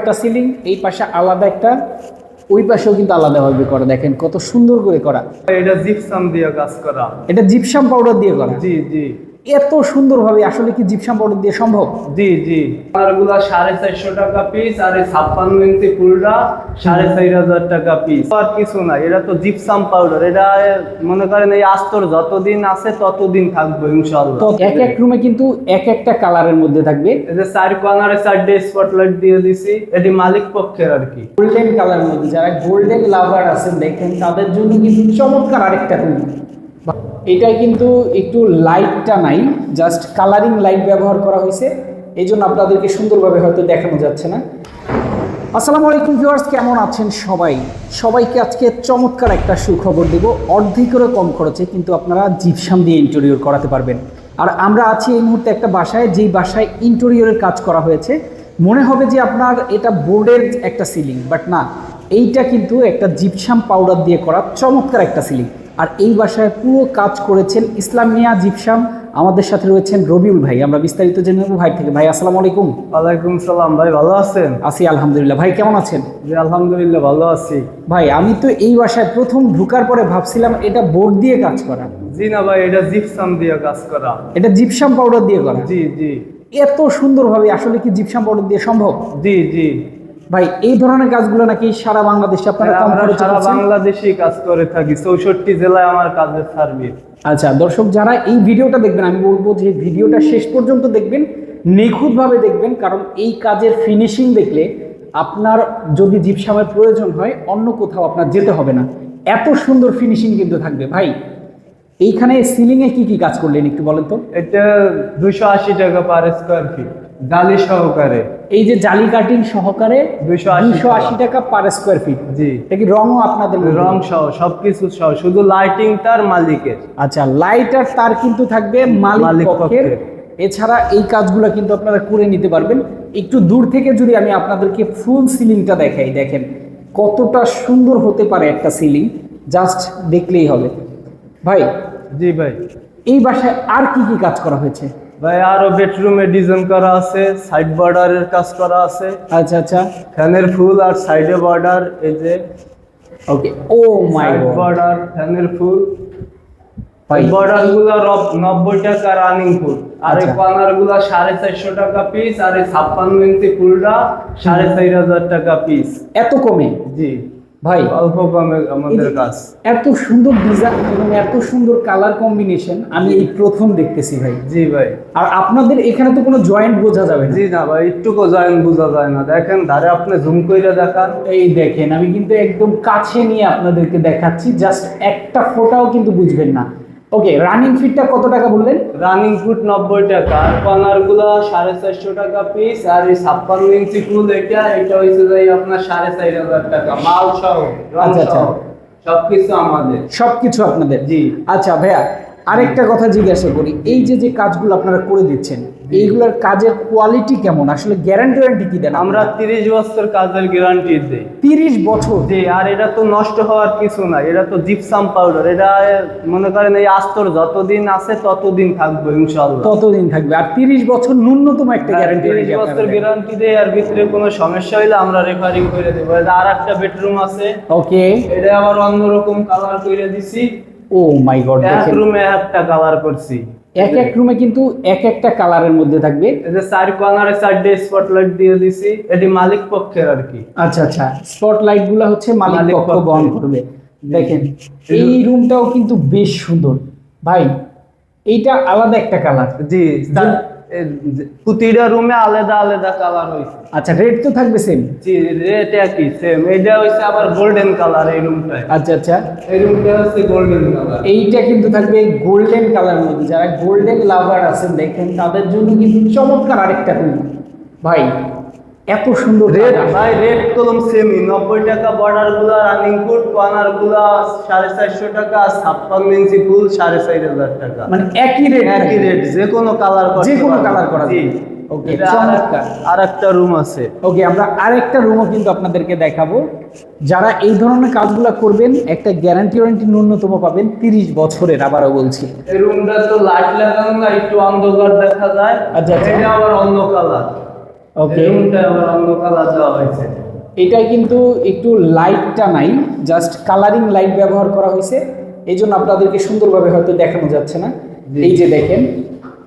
একটা সিলিং এই পাশে আলাদা একটা ওই পাশেও কিন্তু আলাদাভাবে করা। দেখেন কত সুন্দর করে করা। এটা জিপসাম দিয়ে কাজ করা। এটা জিপসাম পাউডার দিয়ে করা। জি জি। এত সুন্দরভাবে আসলে কি জিপসাম পাউডার দিয়ে সম্ভব? জি জি। গুলা সাড়ে চারশো টাকা পিস আর এই ছাপ্পান্ন ইঞ্চি ফুলটা সাড়ে চার হাজার টাকা পিস আর কিছু না এটা তো জিপসাম পাউডার এটা মনে করেন এই আস্তর যতদিন আছে ততদিন থাকবে তো ইনশাল্লাহ এক এক রুমে কিন্তু এক একটা কালারের মধ্যে থাকবে। এই যে চার কর্নারে চারটে স্পটলাইট দিয়ে দিছি এটি মালিক পক্ষের আর কি। গোল্ডেন কালার মধ্যে যারা গোল্ডেন লাভার আছেন দেখেন তাদের জন্য কিন্তু চমৎকার আরেকটা রুম এটা কিন্তু একটু লাইটটা নাই জাস্ট কালারিং লাইট ব্যবহার করা হয়েছে এই জন্য আপনাদেরকে সুন্দরভাবে হয়তো দেখানো যাচ্ছে না। আসসালামু আলাইকুম ভিউয়ার্স কেমন আছেন সবাই? সবাইকে আজকে চমৎকার একটা সুখবর দেব। অর্ধেকেরও কম খরচে কিন্তু আপনারা জিপসাম দিয়ে ইন্টেরিয়র করাতে পারবেন। আর আমরা আছি এই মুহূর্তে একটা বাসায়, যেই বাসায় ইন্টেরিয়রের কাজ করা হয়েছে। মনে হবে যে আপনার এটা বোর্ডের একটা সিলিং বাট না, এইটা কিন্তু একটা জিপসাম পাউডার দিয়ে করা চমৎকার একটা সিলিং আর এই বাসায় পুরো কাজ করেছেন ইসলামিয়া জিপসাম। আমাদের সাথে রয়েছেন রবিউল ভাই। আমরা বিস্তারিত জেনে নেব ভাই থেকে। ভাই আসসালামু আলাইকুম। ওয়ালাইকুম সালাম ভাই ভালো আছেন? আছি আলহামদুলিল্লাহ। ভাই কেমন আছেন? জি আলহামদুলিল্লাহ ভালো আছি। ভাই আমি তো এই বাসায় প্রথম ঢুকার পরে ভাবছিলাম এটা বোর্ড দিয়ে কাজ করা। জি না ভাই এটা জিপসাম দিয়ে কাজ করা। এটা জিপসাম পাউডার দিয়ে করা? জি জি। এত সুন্দরভাবে আসলে কি জিপসাম পাউডার দিয়ে সম্ভব? জি জি। ভাই এই ধরনের কাজগুলো নাকি সারা বাংলাদেশে আপনারা কম আমরা সারা? বাংলাদেশেই কাজ করে থাকি। চৌষট্টি জেলায় আমার কাজের সার্ভিস আচ্ছা দর্শক যারা এই ভিডিওটা দেখবেন আমি বলব যে ভিডিওটা শেষ পর্যন্ত দেখবেন নিখুঁতভাবে দেখবেন কারণ এই কাজের ফিনিশিং দেখলে আপনার যদি জিপসামের প্রয়োজন হয় অন্য কোথাও আপনার যেতে হবে না। এত সুন্দর ফিনিশিং কিন্তু থাকবে। ভাই এইখানে সিলিংয়ে কি কি কাজ করলেন একটু বলেন তো? এটা দুশো আশি টাকা পার স্কোয়ার ফিট ডালি সহকারে। এই যে জালি কাটিং সহকারে 280 দুশো আশি টাকা। পার স্কোয়ার ফিট জি। এটা কি রঙও আপনাদের রং সহ সবকিছু সহ শুধু লাইটিং তার মালিকের। আচ্ছা লাইট আর তার কিন্তু থাকবে মালিক পক্ষের। এছাড়া এই কাজগুলো কিন্তু আপনারা করে নিতে পারবেন। একটু দূর থেকে যদি আমি আপনাদেরকে ফুল সিলিংটা দেখাই দেখেন কতটা সুন্দর হতে পারে একটা সিলিং জাস্ট দেখলেই হবে। ভাই জি ভাই। এই বাসায় আর কি কি কাজ করা হয়েছে? ভাই আরও বেডরুমে ডিজাইন করা আছে সাইড বর্ডারের কাজ করা আছে। আচ্ছা আচ্ছা। ফ্যানের ফুল আর সাইডে বর্ডার এই যে ওকে ও মাই গড বর্ডার ফ্যানের ফুল বর্ডারগুলো নব্বই টাকা রানিং ফুল আর এই আচ্ছা। কর্নারগুলো সাড়ে চারশো টাকা পিস আর এই ছাপ্পান্ন ইঞ্চি ফুলটা সাড়ে চার হাজার টাকা পিস এত কমে? জি। ভাই অল্প কমে আমাদের কাজ। এত সুন্দর ডিজাইন এবং এত সুন্দর কালার কম্বিনেশন আমি এই প্রথম দেখতেছি ভাই। জি ভাই। আর আপনাদের এখানে তো কোনো জয়েন্ট বোঝা যাবে না। জি না ভাই একটুকু জয়েন্ট বোঝা যায় না। দেখেন ধারে আপনি জুম করে দেখান। এই দেখেন আমি কিন্তু একদম কাছে নিয়ে আপনাদেরকে দেখাচ্ছি জাস্ট একটা ফোটাও কিন্তু বুঝবেন না। ওকে রানিং ফিটটা কত টাকা বললেন রানিং ফুট নব্বই টাকা আর কর্নারগুলো সাড়ে চারশো টাকা পিস আর এই ছাপ্পান্ন ইঞ্চি ফুল এটা এটা হয়েছে যাই আপনার সাড়ে চার হাজার টাকা মাল সহ আচ্ছা, আচ্ছা। সবকিছু আমাদের সবকিছু আপনাদের জি। আচ্ছা ভাইয়া আরেকটা কথা জিজ্ঞাসা করি এই যে যে কাজগুলো আপনারা করে দিচ্ছেন এইগুলোর কাজের কোয়ালিটি কেমন? আসলে গ্যারান্টি ওয়ারেন্টি কি দেন আমরা তিরিশ বছর কাজের গ্যারান্টি দিই। তিরিশ বছর? জি আর এটা তো নষ্ট হওয়ার কিছু না এটা তো জিপসাম পাউডার এটা মনে করেন এই আস্তর যতদিন আছে ততদিন থাকবে ইনশাল্লাহ ততদিন থাকবে আর তিরিশ বছর ন্যূনতম একটা গ্যারান্টি তিরিশ বছর গ্যারান্টি দেয় আর ভিতরে কোনো সমস্যা হইলে আমরা রেফারিং করে দেবো। আর একটা বেডরুম আছে। ওকে এটা আবার অন্যরকম কালার করে দিছি। ও মাই গড দেখেন। রুমে একটা কালার করছি। এক এক রুমে কিন্তু এক একটা কালারের মধ্যে থাকবে। এই যে চার কর্নারে চারটে স্পটলাইট দিয়ে দিছি এটি মালিক পক্ষের আর কি। আচ্ছা আচ্ছা। স্পটলাইটগুলো হচ্ছে মালিক পক্ষ। বহন করবে। দেখেন এই রুমটাও কিন্তু বেশ সুন্দর। ভাই এইটা আলাদা একটা কালার জি প্রতিটা রুমে আলাদা আলাদা কালার হয়েছে আচ্ছা রেড তো থাকবে সেম জি রেট একই সেম এটা হচ্ছে আবার গোল্ডেন কালার এই রুমটায় আচ্ছা আচ্ছা। এই রুমটা হচ্ছে গোল্ডেন কালার এইটা কিন্তু থাকবে গোল্ডেন কালার মধ্যে যারা গোল্ডেন লাভার আছেন দেখেন তাদের জন্য কিন্তু চমৎকার আরেকটা রুম ভাই এত সুন্দর রেট ভাই রেট কলম সেমি নব্বই টাকা বর্ডারগুলা রানিং ফুট কর্নারগুলা সাড়ে চারশো টাকা ছাপ্পান্ন ইঞ্চি ফুল সাড়ে চার হাজার টাকা। মানে একই রেট একই রেট যে কোনো কালার যে কোনো কালার করা। Okay, চমৎকার। আর একটা রুম আছে। ওকে আমরা আরেকটা রুমও কিন্তু আপনাদেরকে দেখাবো। যারা এই ধরনের কাজগুলো করবেন একটা গ্যারান্টি ওয়ারেন্টি ন্যূনতম পাবেন তিরিশ বছরের আবারও বলছি। এই রুমটা তো লাইট লাগানো না একটু অন্ধকার দেখা যায়। আচ্ছা, আচ্ছা। এটা আবার অন্য কালার ওকে রুমটা অন্য কালার দেওয়া হয়েছে। এটা কিন্তু একটু লাইটটা নাই জাস্ট কালারিং লাইট ব্যবহার করা হয়েছে। এই জন্য আপনাদেরকে সুন্দরভাবে হয়তো দেখানো যাচ্ছে না। এই যে দেখেন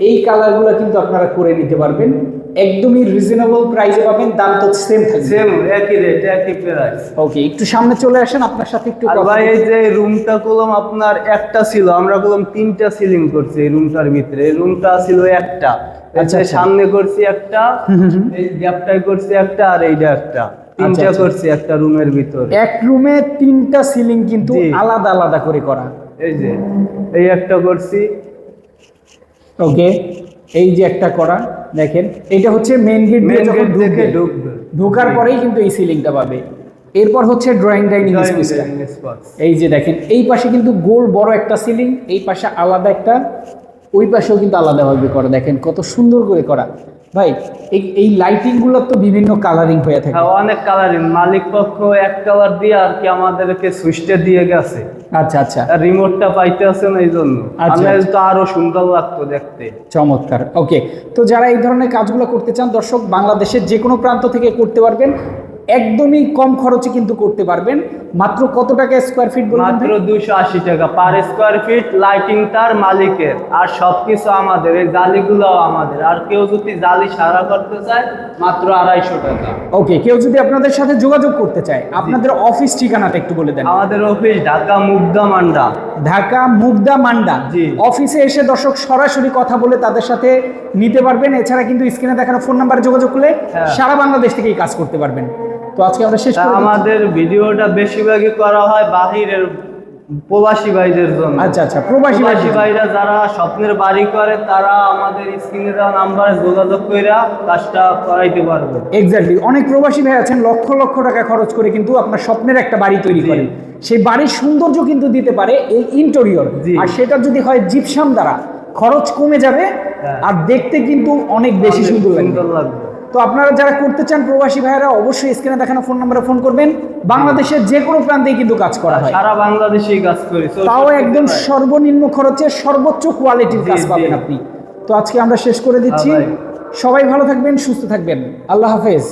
এই কালারগুলো কিন্তু আপনারা করে নিতে পারবেন। একদমই রিজনেবল প্রাইসে পাবেন দাম তো সেম থাকবে। সেম একই রেট একই প্রাইস ওকে একটু সামনে চলে আসেন আপনার সাথে একটু আর ভাই এই যে রুমটা করলাম আপনার একটা ছিল আমরা করলাম তিনটা সিলিং করছি এই রুমটার ভিতরে। এই রুমটা ছিল একটা। আচ্ছা, আচ্ছা। সামনে করছি একটা। এই গ্যাপটাই করছি একটা আর এইটা একটা। তিনটা আচ্ছা। করছি একটা রুমের ভিতরে। এক রুমে তিনটা সিলিং কিন্তু আলাদা আলাদা করে করা। এই যে এই একটা করছি। ওকে এই যে একটা করা। দেখেন এটা হচ্ছে মেন গেট দিয়ে যখন ঢুকবে ঢোকার পরেই কিন্তু এই সিলিংটা পাবে। এরপর হচ্ছে ড্রয়িং ডাইনিং স্পেসটা এই যে দেখেন এই পাশে কিন্তু গোল বড় একটা সিলিং এই পাশে আলাদা একটা ওই পাশেও কিন্তু আলাদাভাবে করা। দেখেন কত সুন্দর করে করা। ভাই এই লাইটিংগুলো তো বিভিন্ন কালারিং হয়ে থাকে। হ্যাঁ, অনেক কালারিং মালিক পক্ষ এক কালার দিয়ে আর কি আমাদেরকে সুইচটা দিয়ে গেছে। আচ্ছা আচ্ছা। রিমোটটা পাইতে না এই জন্য আচ্ছা, আচ্ছা। তো আরও সুন্দর লাগতো দেখতে। চমৎকার। ওকে তো যারা এই ধরনের কাজগুলো করতে চান দর্শক বাংলাদেশের যে কোনো প্রান্ত থেকে করতে পারবেন। একদমই কম খরচে কিন্তু করতে পারবেন। মাত্র কত টাকা স্কোয়ার ফিট মাত্র ভাই? দুশো আশি টাকা পার স্কোয়ার ফিট লাইটিং তার মালিকের। আর সবকিছু আমাদের এই জালিগুলো আমাদের। আর কেউ যদি জালি সারা করতে চায় মাত্র আড়াইশো টাকা। ওকে কেউ যদি আপনাদের সাথে যোগাযোগ করতে চায় আপনাদের অফিস ঠিকানাটা একটু বলে দেন। আমাদের অফিস ঢাকা মুগদা মান্ডা। ঢাকা মুগদা মান্ডা। জি। অফিসে এসে দর্শক সরাসরি কথা বলে তাদের সাথে নিতে পারবেন। এছাড়া কিন্তু স্ক্রিনে দেখানো ফোন নাম্বারে যোগাযোগ করলে হ্যাঁ। সারা বাংলাদেশ থেকেই কাজ করতে পারবেন। তো আজকে আমরা শেষ আমাদের ভিডিওটা বেশিরভাগই করা হয় বাহিরের প্রবাসী ভাইদের জন্য। আচ্ছা আচ্ছা প্রবাসী ভাই প্রবাসী ভাইরা যারা স্বপ্নের বাড়ি করে তারা আমাদের স্ক্রিনে দেওয়া নাম্বারে যোগাযোগ কইরা কাজটা করাইতে পারবে। এক্স্যাক্টলি অনেক প্রবাসী ভাই আছেন লক্ষ লক্ষ টাকা খরচ করে কিন্তু আপনার স্বপ্নের একটা বাড়ি তৈরি করেন। সেই বাড়ির সৌন্দর্য কিন্তু দিতে পারে এই ইন্টেরিয়র আর সেটা যদি হয় জিপসাম দ্বারা খরচ কমে যাবে হ্যাঁ। আর দেখতে কিন্তু অনেক বেশি সুন্দর লাগবে। তো আপনারা যারা করতে চান প্রবাসী ভাইয়েরা অবশ্যই স্ক্রিনে দেখানো ফোন নম্বরে ফোন করবেন। বাংলাদেশের যে কোনো প্রান্তেই কিন্তু কাজ করা হয়। সারা বাংলাদেশেই কাজ করি তাও একদম সর্বনিম্ন খরচে সর্বোচ্চ কোয়ালিটির কাজ পাবেন আপনি। তো আজকে আমরা শেষ করে দিচ্ছি। সবাই ভালো থাকবেন সুস্থ থাকবেন। আল্লাহ হাফেজ।